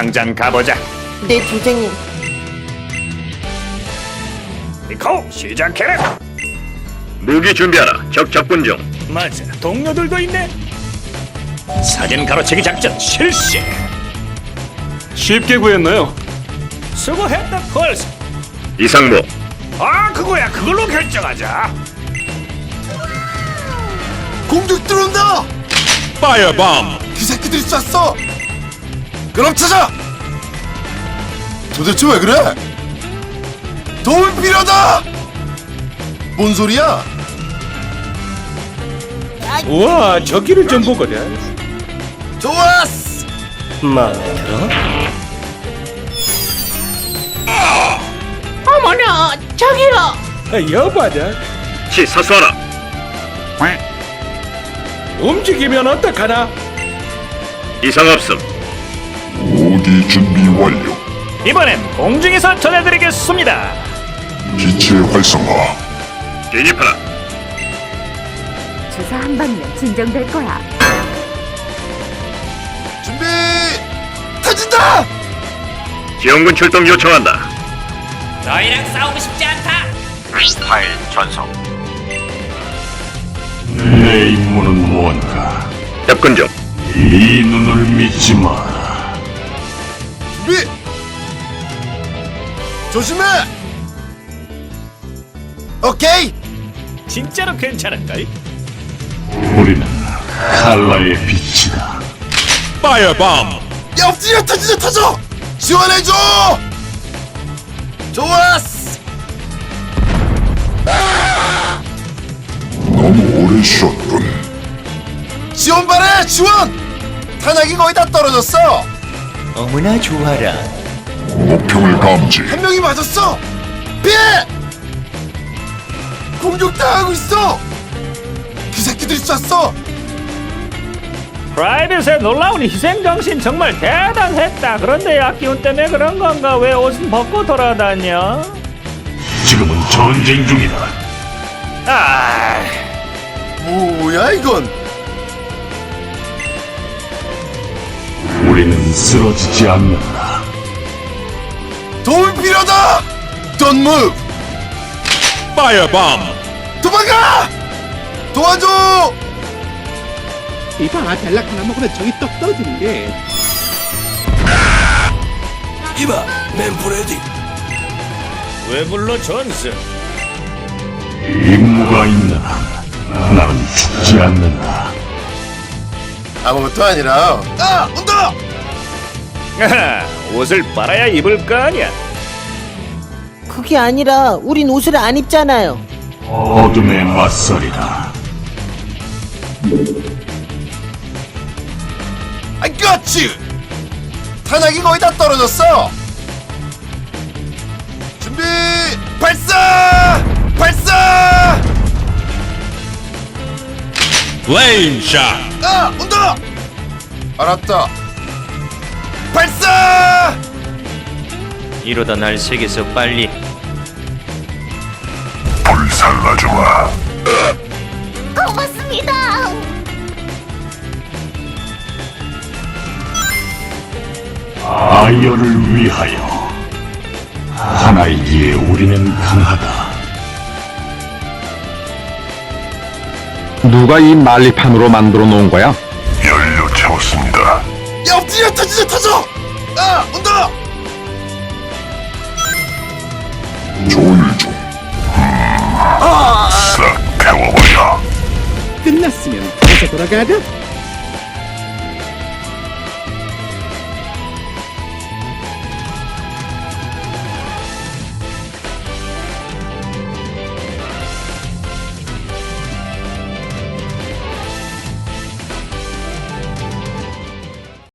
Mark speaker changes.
Speaker 1: 당장 가보자.
Speaker 2: 네, 선생님.
Speaker 1: 니코 시작해라.
Speaker 3: 무기 준비하라. 적 접근 중.
Speaker 1: 맞아, 동료들도 있네. 사진 가로채기 작전 실시.
Speaker 4: 쉽게 구했나요?
Speaker 1: 수고했다, 펄스.
Speaker 3: 이상무.
Speaker 1: 아, 그거야. 그걸로 결정하자.
Speaker 5: 공격 들어온다!
Speaker 4: 파이어밤
Speaker 5: 그 새끼들이 쐈어! 그럼 찾아! 도대체 왜 그래? 도움이 필요하다! 뭔 소리야?
Speaker 4: 우와 저기를 좀 보거든
Speaker 5: 좋았어!
Speaker 4: 마음에 들어?
Speaker 2: 어머나, 저기요.
Speaker 4: 아, 여봐라
Speaker 3: 치 사수하라.
Speaker 4: 움직이면 어떡하나?
Speaker 3: 이상 없음.
Speaker 6: 무기 준비 완료.
Speaker 1: 이번엔 공중에서 전해드리겠습니다.
Speaker 6: 기체 활성화.
Speaker 3: 진입하라.
Speaker 7: 주사 한 방이면 진정될 거야.
Speaker 5: 준비! 터진다!
Speaker 3: 지원군 출동 요청한다.
Speaker 8: 너희랑 싸우고 싶지 않다.
Speaker 3: 파일 전송.
Speaker 6: 내 임무는 뭔가?
Speaker 3: 접근 중.
Speaker 6: 이 눈을 믿지 마라.
Speaker 5: 조심해! 오케이!
Speaker 1: 진짜로 괜찮은걸?
Speaker 6: 우리는 칼라의 빛이다.
Speaker 4: 파이어밤
Speaker 5: 야, 엎드려 터지자 터져! 지원해줘! 좋았어!
Speaker 6: 너무 오래 쉬었군.
Speaker 5: 지원 바래! 지원! 탄약이 거의 다 떨어졌어!
Speaker 9: 어머나 좋아라.
Speaker 6: 목표를 감지.
Speaker 5: 한 명이 맞았어! 피해! 공격당하고 있어! 그 새끼들이 쐈어!
Speaker 1: 프라이빗의 놀라운 희생정신 정말 대단했다. 그런데 약기운 때문에 그런 건가? 왜 옷은 벗고 돌아다녀?
Speaker 6: 지금은 전쟁 중이다.
Speaker 1: 아,
Speaker 5: 뭐야 이건?
Speaker 6: 우리는 쓰러지지 않는다.
Speaker 5: 도움이 필요하다! Don't move!
Speaker 4: 파이어밤
Speaker 5: 도망가! 도와줘!
Speaker 10: 이봐 델락 하나 먹으면 저기 떡 떨어지는
Speaker 1: 게왜 불러 존스?
Speaker 6: 임무가 한 나는 죽지 않는다.
Speaker 5: 아무것도 아니라 아! 온다!
Speaker 1: 아하, 옷을 빨아야 입을 거 아니야.
Speaker 2: 그게 아니라 우린 옷을 안 입잖아요.
Speaker 6: 어둠의 맞설이다.
Speaker 5: I got you! 탄약이 거의 다 떨어졌어! 준비! 발사! 발사!
Speaker 4: 플레임샷
Speaker 5: 아! 온다! 알았다 발사!
Speaker 9: 이러다 날 세계에서 빨리
Speaker 6: 불살라주마.
Speaker 7: 고맙습니다.
Speaker 6: 아이어를 위하여 하나이기에 우리는 강하다.
Speaker 11: 누가 이 난리판으로 만들어 놓은 거야?
Speaker 6: 연료 채웠습니다.
Speaker 5: 야 엎드려 터지자 터져! 아! 온다!
Speaker 6: 조일 중. 싹 태워버려.
Speaker 10: 끝났으면 다시 돌아가자.